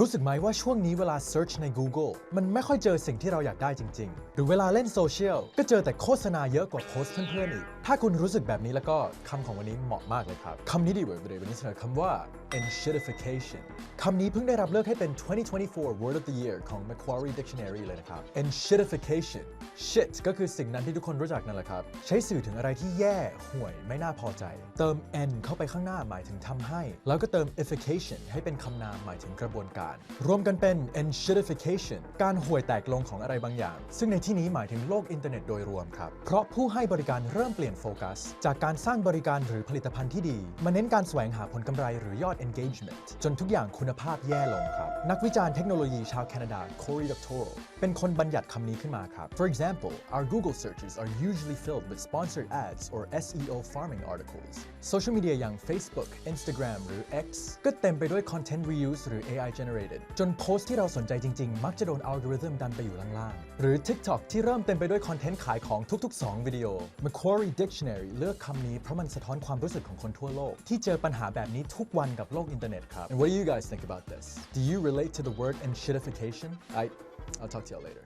รู้สึกไหมว่าช่วงนี้เวลา search ใน Google มันไม่ค่อยเจอสิ่งที่เราอยากได้จริง ๆ หรือเวลาเล่นโซเชียลก็เจอแต่โฆษณาเยอะกว่าโพสต์เพื่อนๆอีก ถ้าคุณรู้สึกแบบนี้แล้วก็คำของวันนี้เหมาะมากเลยครับ คำนี้ดีเว้ยวันนี้เสนอคำว่า enshittification คำนี้เพิ่งได้รับเลือกให้เป็น 2024 Word of the Year ของ Macquarie Dictionary เลยนะครับ enshittification shit ก็คือสิ่งนั้นที่ทุกคนรู้จักนั่นแหละครับ ใช้สื่อถึงอะไรที่แย่ ห่วย ไม่น่าพอใจ เติม n เข้าไปข้างหน้าหมายถึงทำให้ แล้วก็เติม ification ให้เป็นคำนามหมายถึงกระบวนการ รวมกันเป็น enshittification การห่วยแตกลงของอะไรบางอย่าง ซึ่งในที่นี้หมายถึงโลกอินเทอร์เน็ตโดยรวมครับ เพราะผู้ให้บริการเริ่มเปลี่ยนโฟกัส จากการสร้างบริการหรือผลิตภัณฑ์ที่ดี มาเน้นการแสวงหาผลกำไรหรือยอด engagement จนทุกอย่างคุณภาพแย่ลงครับ นักวิจารณ์เทคโนโลยีชาวแคนาดา Cory Doctorow เป็นคนบัญญัติคำนี้ขึ้นมาครับ For example our Google searches are usually filled with sponsored ads or SEO farming articles โซเชียลมีเดียอย่าง Facebook Instagram หรือ X ก็เต็มไปด้วย content reuse หรือ AI generated จนโพสต์ที่เราสนใจจริง ๆ มักจะโดนอัลกอริทึมดันไปอยู่ล่างๆ หรือ TikTok ที่เริ่มเต็มไปด้วยคอนเทนต์ขายของทุก ๆ 2 วิดีโอ Macquarie Dictionary เลือกคำนี้เพราะมันสะท้อนความรู้สึกของคนทั่วโลก ที่เจอปัญหาแบบนี้ทุกวันกับโลกอินเทอร์เน็ตครับ And what do you guys think about this? Do you relate to the word enshittification? I I'll talk to y'all later.